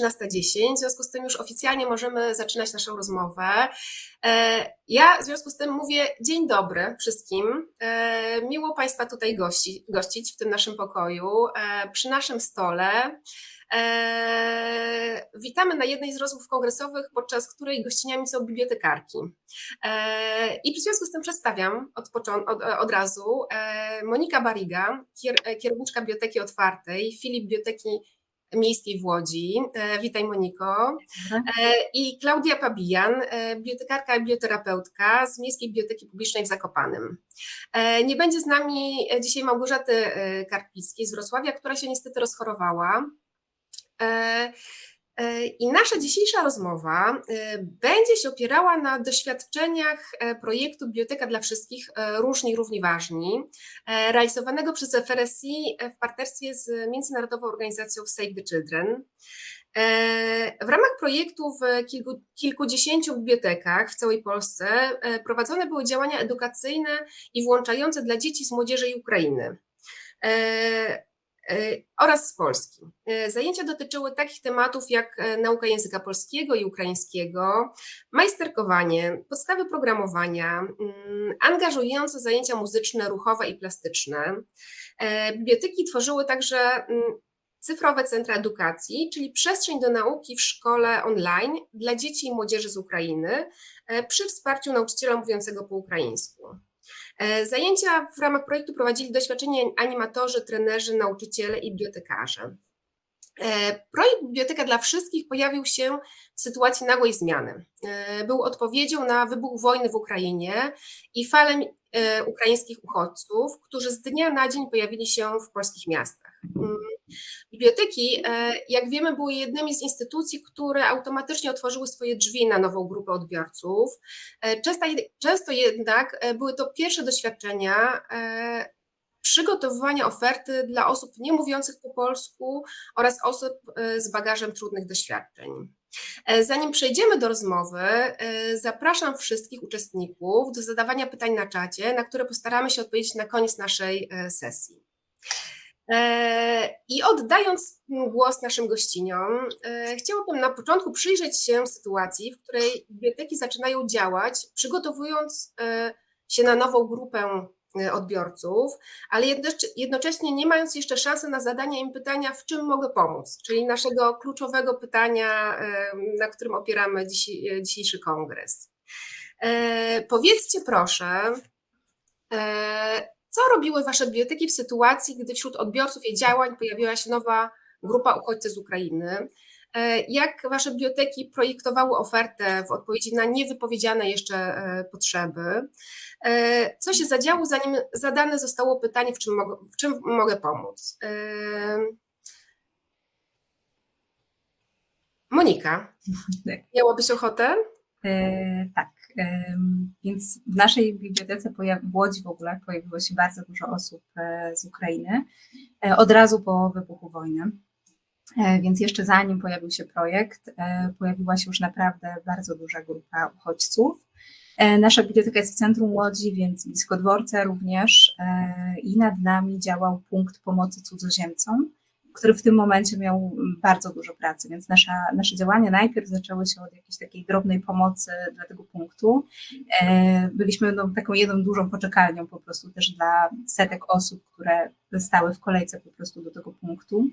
13.10, w związku z tym już oficjalnie możemy zaczynać naszą rozmowę. E, ja w związku z tym mówię dzień dobry wszystkim. E, miło Państwa tutaj gości, gościć w tym naszym pokoju, e, przy naszym stole. Witamy na jednej z rozmów kongresowych, podczas której gościniami są bibliotekarki. I w związku z tym przedstawiam od, od, od razu Monika Bariga, kierowniczka Biblioteki Otwartej, Filip Biblioteki Miejskiej w Łodzi. E, witaj Moniko. E, I Klaudia Pabijan, e, bibliotekarka i bioterapeutka z Miejskiej Biblioteki Publicznej w Zakopanym. Nie będzie z nami dzisiaj Małgorzaty Karpickiej z Wrocławia, która się niestety rozchorowała. E, I nasza dzisiejsza rozmowa e, będzie się opierała na doświadczeniach e, projektu Biblioteka dla Wszystkich Różni Równi Ważni, realizowanego przez FRSI w partnerstwie z Międzynarodową Organizacją Save the Children. W ramach projektu w kilku, kilkudziesięciu bibliotekach w całej Polsce prowadzone były działania edukacyjne i włączające dla dzieci z młodzieży i Ukrainy. E, oraz z Polski. E, zajęcia dotyczyły takich tematów jak e, nauka języka polskiego i ukraińskiego, majsterkowanie, podstawy programowania, mm, angażujące zajęcia muzyczne, ruchowe i plastyczne. Biblioteki tworzyły także mm, cyfrowe centra edukacji, czyli przestrzeń do nauki w szkole online dla dzieci i młodzieży z Ukrainy przy wsparciu nauczyciela mówiącego po ukraińsku. E, zajęcia w ramach projektu prowadzili doświadczeni animatorzy, trenerzy, nauczyciele i bibliotekarze. E, projekt Biblioteka dla Wszystkich pojawił się w sytuacji nagłej zmiany. E, był odpowiedzią na wybuch wojny w Ukrainie i falę ukraińskich uchodźców, którzy z dnia na dzień pojawili się w polskich miastach. Biblioteki, e, jak wiemy, były jednymi z instytucji, które automatycznie otworzyły swoje drzwi na nową grupę odbiorców. E, często, często jednak e, były to pierwsze doświadczenia przygotowywania oferty dla osób nie mówiących po polsku oraz osób z bagażem trudnych doświadczeń. Zanim przejdziemy do rozmowy, zapraszam wszystkich uczestników do zadawania pytań na czacie, na które postaramy się odpowiedzieć na koniec naszej sesji. E, I oddając głos naszym gościniom, e, chciałabym na początku przyjrzeć się sytuacji, w której biblioteki zaczynają działać, przygotowując e, się na nową grupę odbiorców, ale jednocześnie nie mając jeszcze szansy na zadanie im pytania, w czym mogę pomóc, czyli naszego kluczowego pytania, na którym opieramy dzisiejszy kongres. Powiedzcie proszę, co robiły Wasze biblioteki w sytuacji, gdy wśród odbiorców jej działań pojawiła się nowa grupa uchodźców z Ukrainy? E, jak Wasze biblioteki projektowały ofertę w odpowiedzi na niewypowiedziane jeszcze e, potrzeby? E, co się zadziało, zanim zadane zostało pytanie, w czym mogę, w czym mogę pomóc? Monika, tak. miałabyś ochotę? E, tak. Więc w naszej bibliotece w Łodzi w ogóle pojawiło się bardzo dużo osób e, z Ukrainy e, od razu po wybuchu wojny. E, więc jeszcze zanim pojawił się projekt, pojawiła się już naprawdę bardzo duża grupa uchodźców. Nasza biblioteka jest w centrum Łodzi, więc blisko dworca również i nad nami działał punkt pomocy cudzoziemcom który w tym momencie miał bardzo dużo pracy, więc nasza, nasze działania najpierw zaczęły się od jakiejś takiej drobnej pomocy dla tego punktu. E, byliśmy no, taką jedną dużą poczekalnią po prostu też dla setek osób, które stały w kolejce po prostu do tego punktu.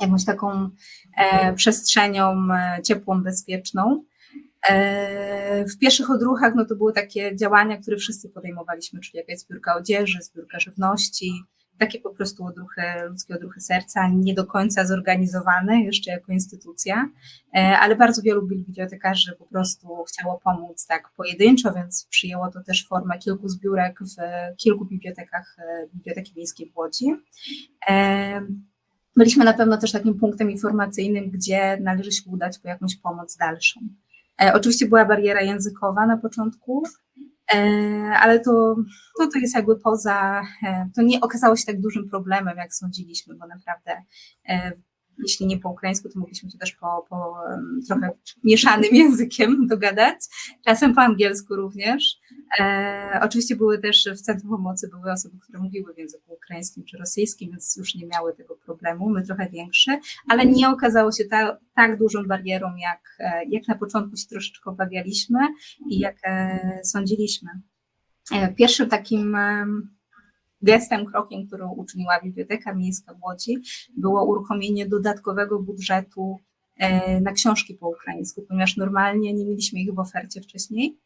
Jakąś taką e, przestrzenią e, ciepłą, bezpieczną. W pierwszych odruchach no to były takie działania, które wszyscy podejmowaliśmy, czyli jakaś zbiórka odzieży, zbiórka żywności, takie po prostu odruchy, ludzkie odruchy serca, nie do końca zorganizowane jeszcze jako instytucja, e, ale bardzo wielu bibliotekarzy po prostu chciało pomóc tak pojedynczo, więc przyjęło to też formę kilku zbiórek w kilku bibliotekach e, Biblioteki Miejskiej w Łodzi. E, byliśmy na pewno też takim punktem informacyjnym, gdzie należy się udać po jakąś pomoc dalszą. Oczywiście była bariera językowa na początku, ale to, no to jest jakby poza, e, to nie okazało się tak dużym problemem, jak sądziliśmy, bo naprawdę e, jeśli nie po ukraińsku, to mogliśmy się też po, po trochę mieszanym językiem dogadać, czasem po angielsku również. E, oczywiście były też w Centrum Pomocy były osoby, które mówiły w języku ukraińskim czy rosyjskim, więc już nie miały tego problemu, my trochę większy, ale nie okazało się ta, tak dużą barierą, jak, e, jak na początku się troszeczkę obawialiśmy i jak e, sądziliśmy. E, pierwszym takim gestem, krokiem, który uczyniła Biblioteka Miejska w Łodzi, było uruchomienie dodatkowego budżetu na książki po ukraińsku, ponieważ normalnie nie mieliśmy ich w ofercie wcześniej,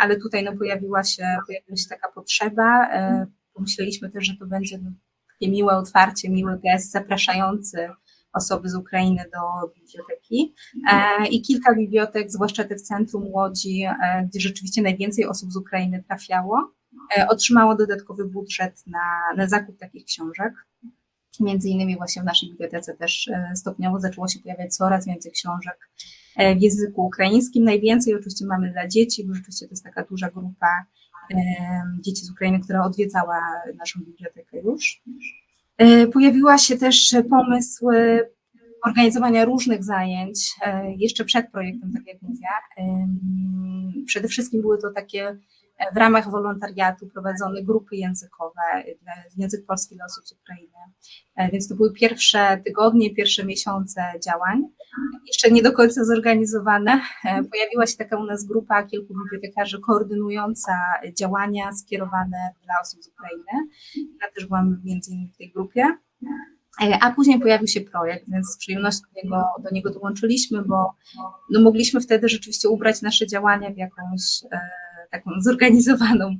ale tutaj no, pojawiła, się, pojawiła się taka potrzeba. Pomyśleliśmy też, że to będzie takie miłe otwarcie, miły gest zapraszający osoby z Ukrainy do biblioteki i kilka bibliotek, zwłaszcza te w centrum Łodzi, gdzie rzeczywiście najwięcej osób z Ukrainy trafiało, otrzymało dodatkowy budżet na, na zakup takich książek. Między innymi właśnie w naszej bibliotece też stopniowo zaczęło się pojawiać coraz więcej książek w języku ukraińskim. Najwięcej oczywiście mamy dla dzieci, bo rzeczywiście to jest taka duża grupa dzieci z Ukrainy, która odwiedzała naszą bibliotekę już. Pojawiła się też pomysł organizowania różnych zajęć jeszcze przed projektem, tak jak mówię. Przede wszystkim były to takie w ramach wolontariatu prowadzone grupy językowe, język polski dla osób z Ukrainy. Więc to były pierwsze tygodnie, pierwsze miesiące działań. Jeszcze nie do końca zorganizowane. Pojawiła się taka u nas grupa kilku bibliotekarzy koordynująca działania skierowane dla osób z Ukrainy. Ja też byłam między innymi w tej grupie. A później pojawił się projekt, więc z przyjemnością do niego, do niego dołączyliśmy, bo no, mogliśmy wtedy rzeczywiście ubrać nasze działania w jakąś e, taką zorganizowaną,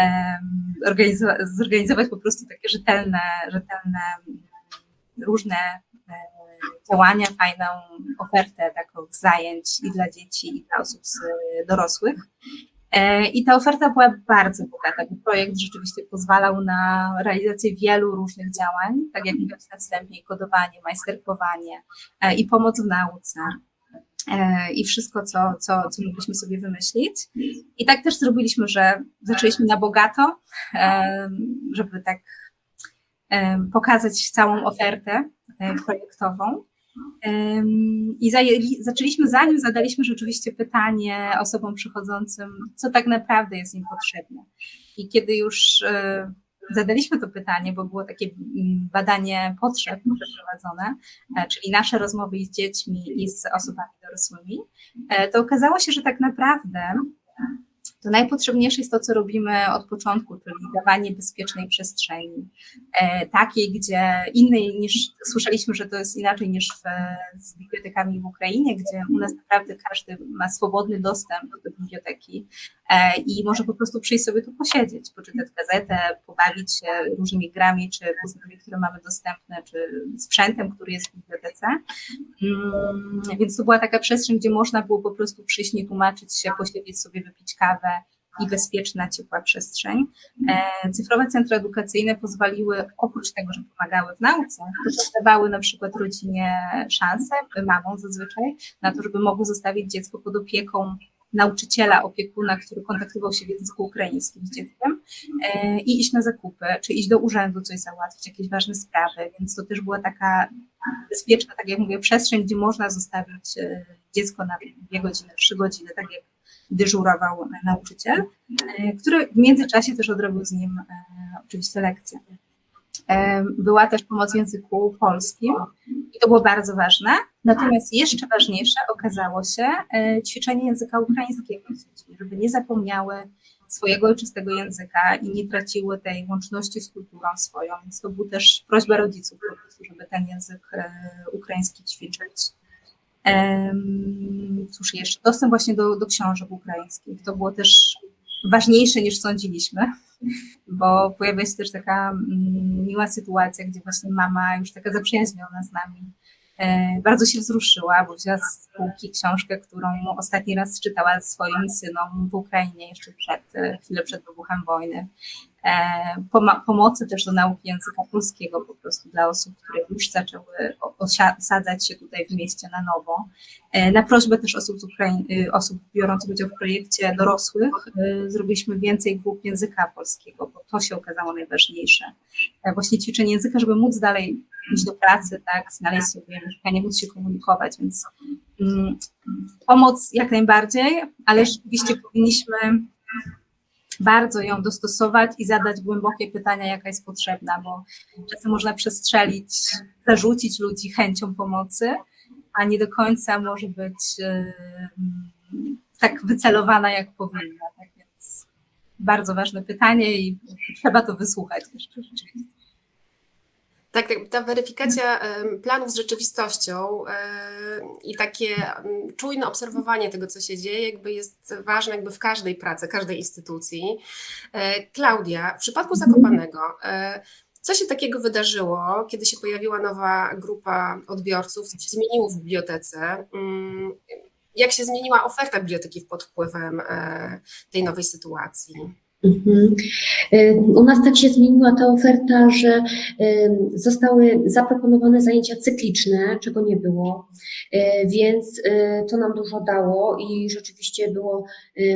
e, organizo- zorganizować po prostu takie rzetelne, rzetelne różne e, działania, fajną ofertę taką zajęć i dla dzieci, i dla osób z, dorosłych. I ta oferta była bardzo bogata, bo projekt rzeczywiście pozwalał na realizację wielu różnych działań, tak jak mówiłam na wstępie, kodowanie, majsterkowanie i pomoc w nauce i wszystko, co, co, co mogliśmy sobie wymyślić. I tak też zrobiliśmy, że zaczęliśmy na bogato, żeby tak pokazać całą ofertę projektową. I zaczęliśmy, zanim zadaliśmy rzeczywiście pytanie osobom przychodzącym, co tak naprawdę jest im potrzebne. I kiedy już zadaliśmy to pytanie, bo było takie badanie potrzeb przeprowadzone, czyli nasze rozmowy z dziećmi i z osobami dorosłymi, to okazało się, że tak naprawdę to najpotrzebniejsze jest to, co robimy od początku, czyli dawanie bezpiecznej przestrzeni, e, takiej, gdzie innej niż słyszeliśmy, że to jest inaczej niż w, z bibliotekami w Ukrainie, gdzie u nas naprawdę każdy ma swobodny dostęp do biblioteki e, i może po prostu przyjść sobie tu posiedzieć, poczytać gazetę, pobawić się różnymi grami, czy pustami, które mamy dostępne, czy sprzętem, który jest w bibliotece. Mm, więc to była taka przestrzeń, gdzie można było po prostu przyjść, nie tłumaczyć się, posiedzieć sobie, wypić kawę, i bezpieczna, ciepła przestrzeń. E, cyfrowe centra edukacyjne pozwoliły, oprócz tego, że pomagały w nauce, dawały na przykład rodzinie szansę, mamom zazwyczaj, na to, żeby mogły zostawić dziecko pod opieką nauczyciela, opiekuna, który kontaktował się w języku ukraińskim z dzieckiem e, i iść na zakupy, czy iść do urzędu coś załatwić, jakieś ważne sprawy, więc to też była taka bezpieczna, tak jak mówię, przestrzeń, gdzie można zostawić e, dziecko na dwie godziny, trzy godziny, tak jak dyżurował nauczyciel, e, który w międzyczasie też odrobił z nim e, oczywiście lekcję. E, była też pomoc w języku polskim i to było bardzo ważne. Natomiast jeszcze ważniejsze okazało się ćwiczenie języka ukraińskiego, żeby nie zapomniały swojego ojczystego języka i nie traciły tej łączności z kulturą swoją. Więc to była też prośba rodziców żeby ten język ukraiński ćwiczyć. Cóż jeszcze, dostęp właśnie do, do książek ukraińskich. To było też ważniejsze niż sądziliśmy, bo pojawia się też taka mm, miła sytuacja, gdzie właśnie mama już taka zaprzyjaźniona z nami bardzo się wzruszyła, bo wzięła z półki książkę, którą ostatni raz czytała swoim synom w Ukrainie jeszcze przed, e, chwilę przed wybuchem wojny. E, pomocy też do nauki języka polskiego po prostu dla osób, które już zaczęły osadzać się tutaj w mieście na nowo. E, na prośbę też osób, z y, osób biorących udział w projekcie dorosłych y, zrobiliśmy więcej grup języka polskiego, bo to się okazało najważniejsze. E, właśnie ćwiczenie języka, żeby móc dalej iść do pracy, tak, znaleźć sobie mieszkanie, móc się komunikować, więc mm, pomoc jak najbardziej, ale rzeczywiście powinniśmy bardzo ją dostosować i zadać głębokie pytania, jaka jest potrzebna, bo czasem można przestrzelić, zarzucić ludzi chęcią pomocy, a nie do końca może być e, tak wycelowana, jak powinna. Tak więc bardzo ważne pytanie i trzeba to wysłuchać jeszcze rzeczywiście. Tak, tak, ta weryfikacja planów z rzeczywistością i takie czujne obserwowanie tego, co się dzieje, jakby jest ważne jakby w każdej pracy, każdej instytucji. E, Klaudia, w przypadku Zakopanego, e, co się takiego wydarzyło, kiedy się pojawiła nowa grupa odbiorców, co się zmieniło w bibliotece? Mm, Jak się zmieniła oferta biblioteki pod wpływem e, tej nowej sytuacji? Mhm. Y, U nas tak się zmieniła ta oferta, że y, zostały zaproponowane zajęcia cykliczne, czego nie było, Y, więc to nam dużo dało i rzeczywiście było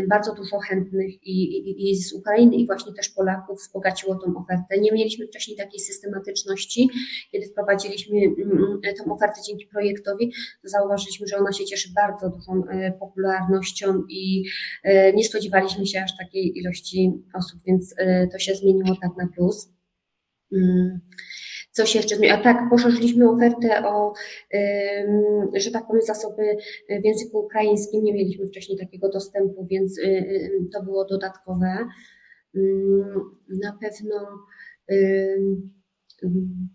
bardzo dużo chętnych i, i, i z Ukrainy i właśnie też Polaków wzbogaciło tą ofertę. Nie mieliśmy wcześniej takiej systematyczności, kiedy wprowadziliśmy mm, tą ofertę dzięki projektowi, to zauważyliśmy, że ona się cieszy bardzo dużą popularnością i Nie spodziewaliśmy się aż takiej ilości osób, więc e, to się zmieniło tak na plus. Mm, Co się jeszcze zmieniło? A tak, poszerzyliśmy ofertę o, że tak powiem, zasoby w języku ukraińskim. Nie mieliśmy wcześniej takiego dostępu, więc y, y, to było dodatkowe. Mm, Na pewno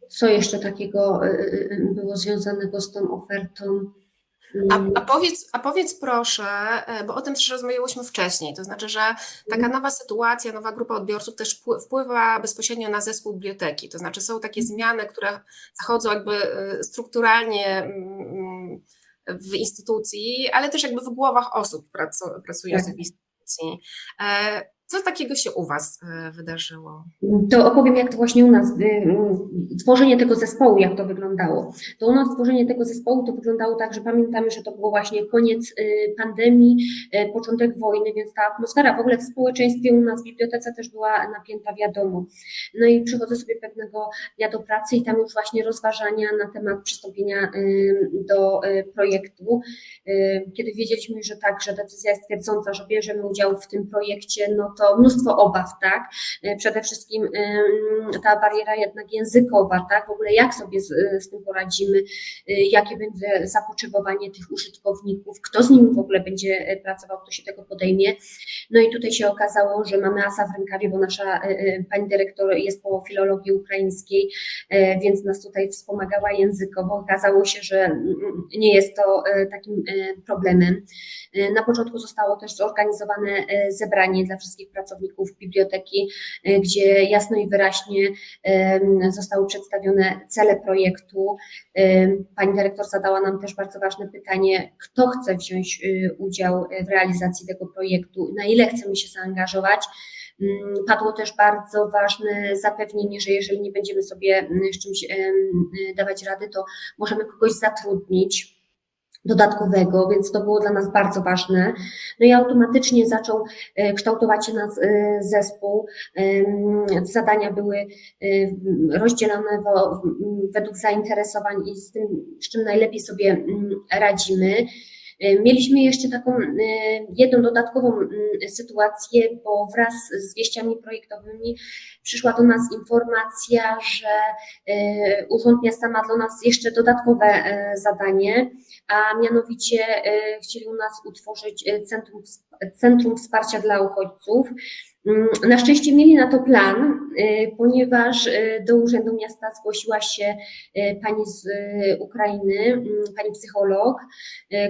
co jeszcze takiego y, y, y, było związanego z tą ofertą? A, Mm, a, powiedz, a powiedz proszę, e, bo o tym też rozmawiałyśmy wcześniej, to znaczy, że taka nowa sytuacja, nowa grupa odbiorców też wpły- wpływa bezpośrednio na zespół biblioteki, to znaczy są takie zmiany, które zachodzą jakby e, strukturalnie mm, w instytucji, ale też jakby w głowach osób pracu- pracujących Tak. w instytucji. E, Co takiego się u Was e, wydarzyło? To opowiem, jak to właśnie u nas, y, tworzenie tego zespołu, jak to wyglądało. To u nas tworzenie tego zespołu to wyglądało tak, że pamiętamy, że to było właśnie koniec y, pandemii, początek wojny, więc ta atmosfera w ogóle w społeczeństwie u nas w bibliotece też była napięta, wiadomo. No i przychodzę sobie pewnego dnia do pracy i tam już właśnie rozważania na temat przystąpienia do projektu. Kiedy wiedzieliśmy, że tak, że decyzja jest twierdząca, że bierzemy udział w tym projekcie, no to mnóstwo obaw, tak? E, Przede wszystkim ta bariera jednak językowa, tak? W ogóle jak sobie z, z tym poradzimy, e, jakie będzie zapotrzebowanie tych użytkowników, kto z nimi w ogóle będzie e, pracował, kto się tego podejmie. No i tutaj się okazało, że mamy asa w rękawie, bo nasza e, e, pani dyrektor jest po filologii ukraińskiej, e, więc nas tutaj wspomagała językowo. Okazało się, że nie jest to e, takim e, problemem. E, Na początku zostało też zorganizowane e, zebranie dla wszystkich pracowników biblioteki, e, gdzie jasno i wyraźnie zostały przedstawione cele projektu. Pani dyrektor zadała nam też bardzo ważne pytanie, kto chce wziąć e, udział w realizacji tego projektu, na ile chcemy się zaangażować. Mm, Padło też bardzo ważne zapewnienie, że jeżeli nie będziemy sobie mm, z czymś dawać rady, to możemy kogoś zatrudnić dodatkowego, więc to było dla nas bardzo ważne. No i automatycznie zaczął e, kształtować się nasz e, zespół. Em, Zadania były e, rozdzielone według zainteresowań i z tym, z czym najlepiej sobie radzimy. E, Mieliśmy jeszcze taką e, jedną dodatkową sytuację, bo wraz z wieściami projektowymi przyszła do nas informacja, że e, Urząd Miasta ma dla nas jeszcze dodatkowe e, zadanie, a mianowicie e, chcieli u nas utworzyć Centrum, Centrum Wsparcia dla Uchodźców. Mm, Na szczęście mieli na to plan, ponieważ do Urzędu Miasta zgłosiła się pani z Ukrainy, mm, pani psycholog,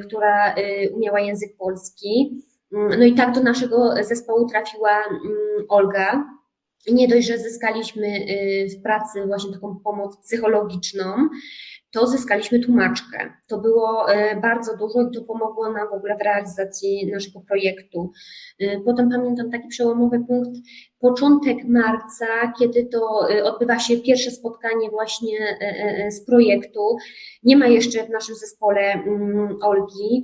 która umiała język polski. Mm, No i tak do naszego zespołu trafiła Olga. Nie dość, że zyskaliśmy e, w pracy właśnie taką pomoc psychologiczną, to zyskaliśmy tłumaczkę. To było e, bardzo dużo i to pomogło nam w ogóle w realizacji naszego projektu. E, Potem pamiętam taki przełomowy punkt, początek marca, kiedy to e, odbywa się pierwsze spotkanie właśnie z projektu. Nie ma jeszcze w naszym zespole mm, Olgi.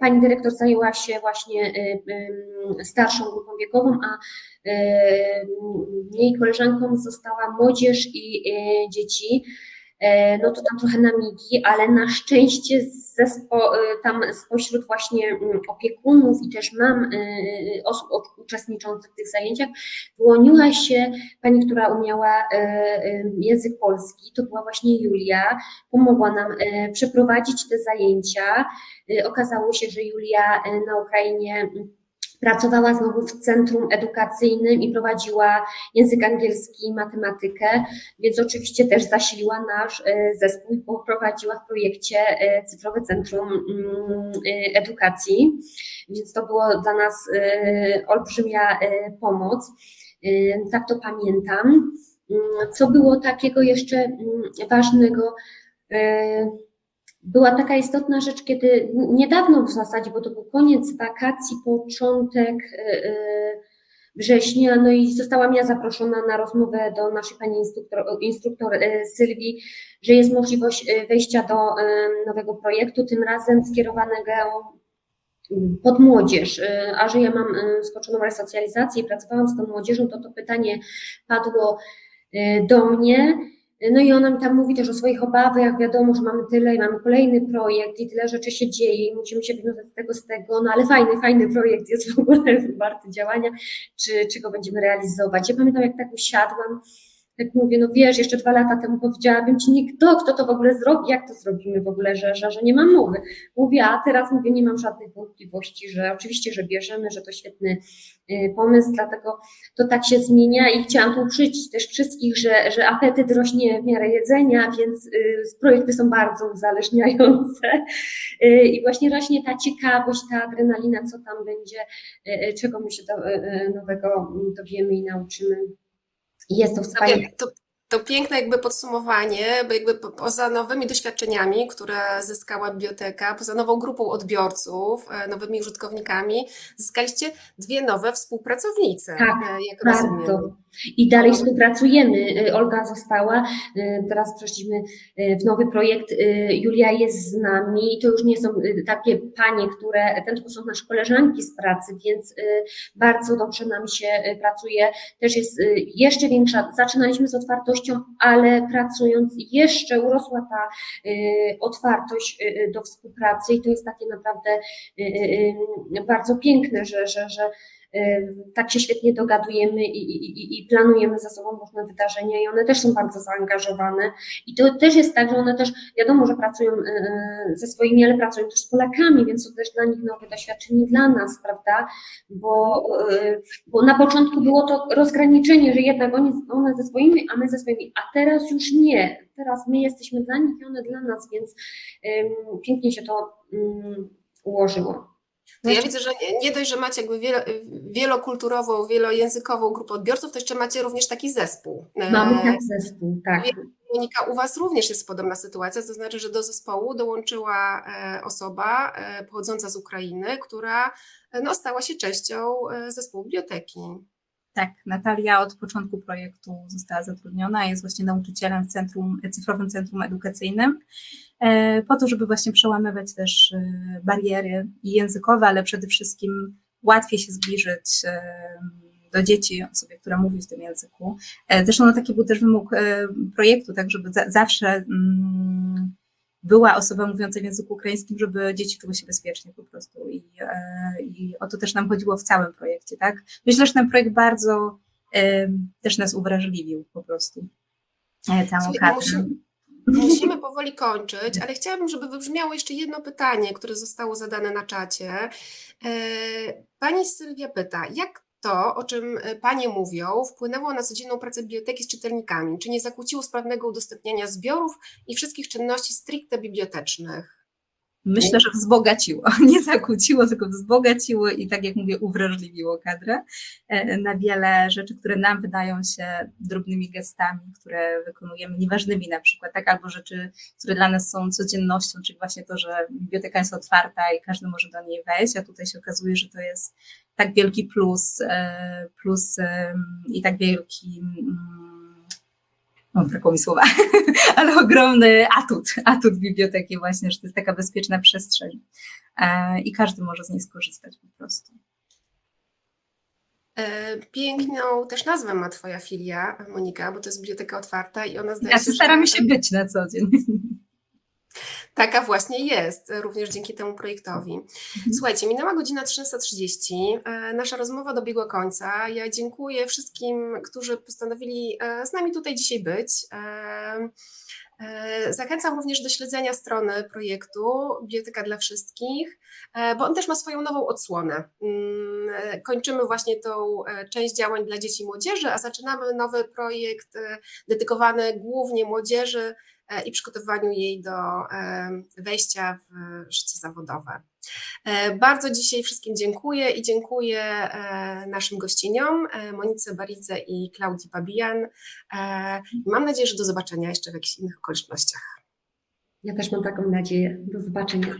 Pani dyrektor zajęła się właśnie starszą grupą wiekową, a jej koleżanką została młodzież i dzieci. E, no to tam trochę na migi, ale na szczęście zespo, e, tam spośród właśnie mm, opiekunów i też mam e, osób uczestniczących w tych zajęciach wyłoniła się pani, która umiała język polski, to była właśnie Julia, pomogła nam przeprowadzić te zajęcia. Okazało się, że Julia na Ukrainie mm, pracowała znowu w centrum edukacyjnym i prowadziła język angielski, matematykę, więc oczywiście też zasiliła nasz e, zespół i poprowadziła w projekcie e, Cyfrowe Centrum mm, e, Edukacji, więc to było dla nas olbrzymia pomoc. Tak to pamiętam. Mm, Co było takiego jeszcze mm, ważnego? Była taka istotna rzecz, kiedy niedawno w zasadzie, bo to był koniec wakacji, początek e, e, września, no i zostałam ja zaproszona na rozmowę do naszej pani instruktor, instruktor e, Sylwii, że jest możliwość wejścia do nowego projektu, tym razem skierowanego pod młodzież, a że ja mam skoczoną resocjalizację i pracowałam z tą młodzieżą, to to pytanie padło do mnie. No i ona mi tam mówi też o swoich obawach, wiadomo, że mamy tyle i mamy kolejny projekt i tyle rzeczy się dzieje i musimy się wywiązać z tego, z tego, no ale fajny, fajny projekt jest w ogóle warty działania, czy, czy go będziemy realizować. Ja pamiętam, jak tak usiadłam, tak mówię, no wiesz, jeszcze dwa lata temu powiedziałabym ci, nie kto, to w ogóle zrobi, jak to zrobimy w ogóle, że, że, że nie mam mowy. Mówię, a teraz mówię, nie mam żadnych wątpliwości, że oczywiście, że bierzemy, że to świetny y, pomysł, dlatego to tak się zmienia i chciałam tu uprzedzić też wszystkich, że, że apetyt rośnie w miarę jedzenia, więc y, projekty są bardzo uzależniające Y, i właśnie rośnie ta ciekawość, ta adrenalina, co tam będzie, czego my się do, nowego mm, dowiemy i nauczymy. Jest to wspaniałe. To, to piękne jakby podsumowanie, bo jakby po- poza nowymi doświadczeniami, które zyskała biblioteka, poza nową grupą odbiorców, e, nowymi użytkownikami, zyskaliście dwie nowe współpracownice, Tak, e, jak rozumiem. Bardzo. I dalej współpracujemy. Y, Olga została, teraz przeszliśmy w nowy projekt. Julia jest z nami. To już nie są takie panie, które, ten to są nasze koleżanki z pracy, więc bardzo dobrze nam się pracuje. Też jest jeszcze większa, zaczynaliśmy z otwartością, ale pracując jeszcze urosła ta y, otwartość y, y, do współpracy i to jest takie naprawdę bardzo piękne, że, że, że tak się świetnie dogadujemy i, i, i- planujemy ze sobą różne wydarzenia i one też są bardzo zaangażowane. I to też jest tak, że one też wiadomo, że pracują y, y, ze swoimi, ale pracują też z Polakami, więc to też dla nich nowe doświadczenie dla nas, prawda, bo, y, bo na początku było to rozgraniczenie, że jednak oni, one ze swoimi, a my ze swoimi, a teraz już nie, teraz my jesteśmy dla nich i one dla nas, więc ym, pięknie się to ym, ułożyło. Ja widzę, że nie, dość, że macie jakby wielo, wielokulturową, wielojęzykową grupę odbiorców, to jeszcze macie również taki zespół. E, Mamy tak zespół, tak. Monika, u Was również jest podobna sytuacja, to znaczy, że do zespołu dołączyła e, osoba e, pochodząca z Ukrainy, która no, stała się częścią zespołu biblioteki. Tak, Natalia od początku projektu została zatrudniona, jest właśnie nauczycielem w centrum, cyfrowym centrum edukacyjnym, e, po to, żeby właśnie przełamywać też e, bariery językowe, ale przede wszystkim łatwiej się zbliżyć e, do dzieci, osobie, która mówi w tym języku. Zresztą no, taki był też wymóg projektu, tak, żeby za, zawsze mm, była osoba mówiąca w języku ukraińskim, żeby dzieci czuły się bezpiecznie po prostu. I, e, I o to też nam chodziło w całym projekcie, tak? Myślę, że ten projekt bardzo też nas uwrażliwił po prostu. E, Całą Słuchaj, Musimy powoli kończyć, ale chciałabym, żeby wybrzmiało jeszcze jedno pytanie, które zostało zadane na czacie. E, Pani Sylwia pyta, jak to, o czym e, Panie mówią, wpłynęło na codzienną pracę biblioteki z czytelnikami? Czy nie zakłóciło sprawnego udostępniania zbiorów i wszystkich czynności stricte bibliotecznych? Myślę, że wzbogaciło. Nie zakłóciło, tylko wzbogaciło i tak jak mówię, uwrażliwiło kadrę e, na wiele rzeczy, które nam wydają się drobnymi gestami, które wykonujemy, nieważnymi na przykład, tak? Albo rzeczy, które dla nas są codziennością, czyli właśnie to, że biblioteka jest otwarta i każdy może do niej wejść, a tutaj się okazuje, że to jest tak wielki plus, e, plus i tak wielki mm, no, brakło mi słowa, ale ogromny atut, atut biblioteki właśnie, że to jest taka bezpieczna przestrzeń e, i każdy może z niej skorzystać po prostu. E, Piękną też nazwę ma Twoja filia, Monika, bo to jest biblioteka otwarta i ona zdaje Ja się, że- staramy się być na co dzień. Taka właśnie jest, również dzięki temu projektowi. Słuchajcie, minęła godzina 13.30. e, Nasza rozmowa dobiegła końca. Ja dziękuję wszystkim, którzy postanowili e, z nami tutaj dzisiaj być. E, e, Zachęcam również do śledzenia strony projektu Biblioteka dla Wszystkich, e, bo on też ma swoją nową odsłonę. Mm, e, Kończymy właśnie tą e, część działań dla dzieci i młodzieży, a zaczynamy nowy projekt e, dedykowany głównie młodzieży e, i przygotowaniu jej do e, wejścia w życie zawodowe. E, Bardzo dzisiaj wszystkim dziękuję i dziękuję e, naszym gościniom, e, Monice Baridze i Klaudii Pabijan. E, i Mam nadzieję, że do zobaczenia jeszcze w jakichś innych okolicznościach. Ja też mam taką nadzieję. Do zobaczenia.